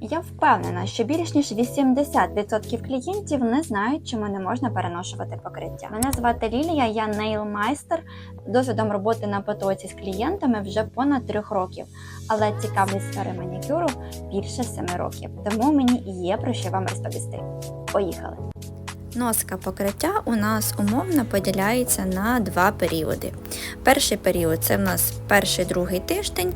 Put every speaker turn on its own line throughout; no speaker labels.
Я впевнена, що більш ніж 80% клієнтів не знають, чому не можна переношувати покриття. Мене звати Лілія, я нейл-майстер досвідом роботи на потоці з клієнтами вже понад трьох років, але цікавлюсь сфери манікюру більше 7 років, тому мені є про що вам розповісти. Поїхали! Носка покриття у нас умовно поділяється на два періоди. Перший період це в нас перший другий тиждень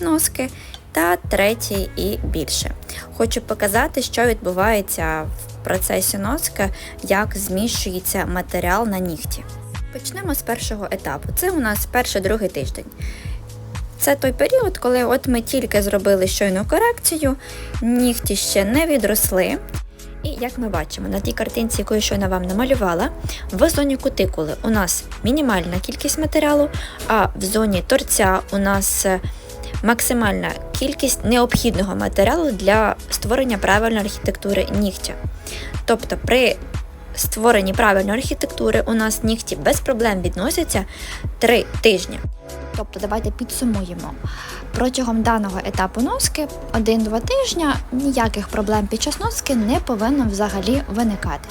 носки та третій і більше. Хочу показати, що відбувається в процесі носки, як зміщується матеріал на нігті. Почнемо з першого етапу. Це у нас перший другий тиждень. Це той період, коли от ми тільки зробили щойну корекцію, нігті ще не відросли. І як ми бачимо на тій картинці, яку я щойно вам намалювала, в зоні кутикули у нас мінімальна кількість матеріалу, а в зоні торця у нас максимальна кількість необхідного матеріалу для створення правильної архітектури нігтя. Тобто при створенні правильної архітектури у нас нігті без проблем відносяться 3 тижні. Тобто, давайте підсумуємо. Протягом даного етапу носки 1-2 тижня ніяких проблем під час носки не повинно взагалі виникати.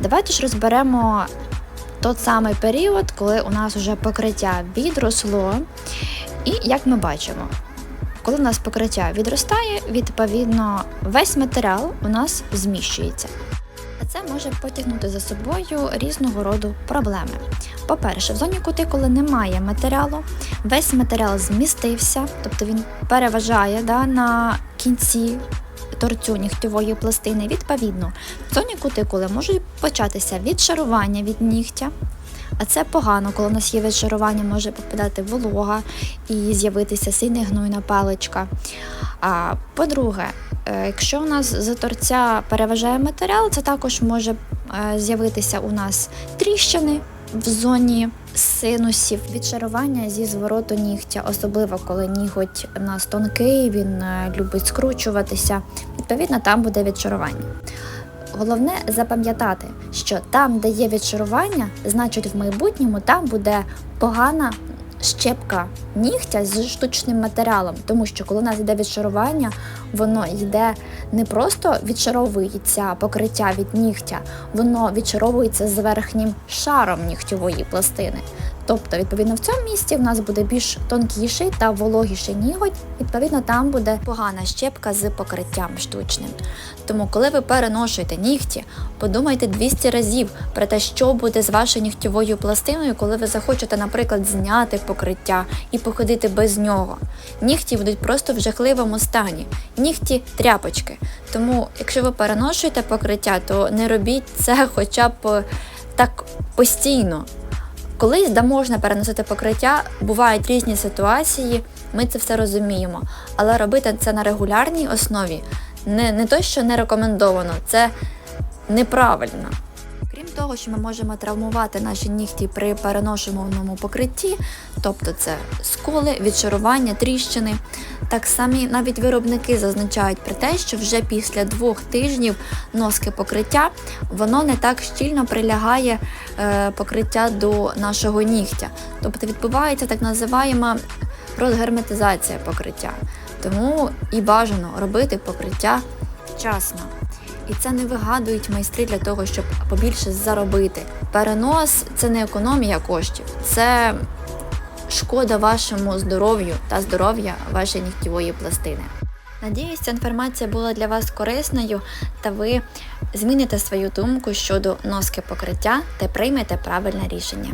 Давайте ж розберемо той самий період, коли у нас вже покриття відросло. І як ми бачимо, коли у нас покриття відростає, відповідно весь матеріал у нас зміщується. А це може потягнути за собою різного роду проблеми. По-перше, в зоні кутикули немає матеріалу, весь матеріал змістився, тобто він переважає да, на кінці торцю нігтєвої пластини. Відповідно, в зоні кутикули можуть початися відшарування від нігтя. А це погано, коли у нас є відшарування, може попадати волога і з'явитися сильна гнойна паличка. А по-друге, е, якщо у нас з торця переважає матеріал, це також може е, з'явитися у нас тріщини в зоні синусів, відшарування зі звороту нігтя, особливо коли ніготь у нас тонкий, він е, любить скручуватися. Відповідно, там буде відшарування. Головне запам'ятати, що там, де є відшарування, значить в майбутньому там буде погана щепка нігтя з штучним матеріалом, тому що коли у нас йде відшарування, воно йде не просто відшаровується покриття від нігтя, воно відшаровується з верхнім шаром нігтєвої пластини. Тобто, відповідно, в цьому місці в нас буде більш тонкіший та вологіший ніготь, відповідно, там буде погана щепка з покриттям штучним. Тому, коли ви переношуєте нігті, подумайте 200 разів про те, що буде з вашою нігтєвою пластиною, коли ви захочете, наприклад, зняти покриття і походити без нього. Нігті будуть просто в жахливому стані. Нігті тряпочки. Тому, якщо ви переношуєте покриття, то не робіть це хоча б е, так постійно. Колись да можна переносити покриття, бувають різні ситуації, ми це все розуміємо. Але робити це на регулярній основі не, не то, що не рекомендовано, це неправильно. Крім того, що ми можемо травмувати наші нігті при переношеному покритті, тобто це сколи, відшарування, тріщини. Так самі навіть виробники зазначають про те, що вже після двох тижнів носки покриття воно не так щільно прилягає е, покриття до нашого нігтя. Тобто відбувається так називаємо розгерметизація покриття. Тому і бажано робити покриття вчасно. І це не вигадують майстри для того, щоб побільше заробити. Перенос це не економія коштів, це шкода вашому здоров'ю та здоров'я вашої нігтєвої пластини. Надіюсь, ця інформація була для вас корисною та ви зміните свою думку щодо носки покриття та приймете правильне рішення.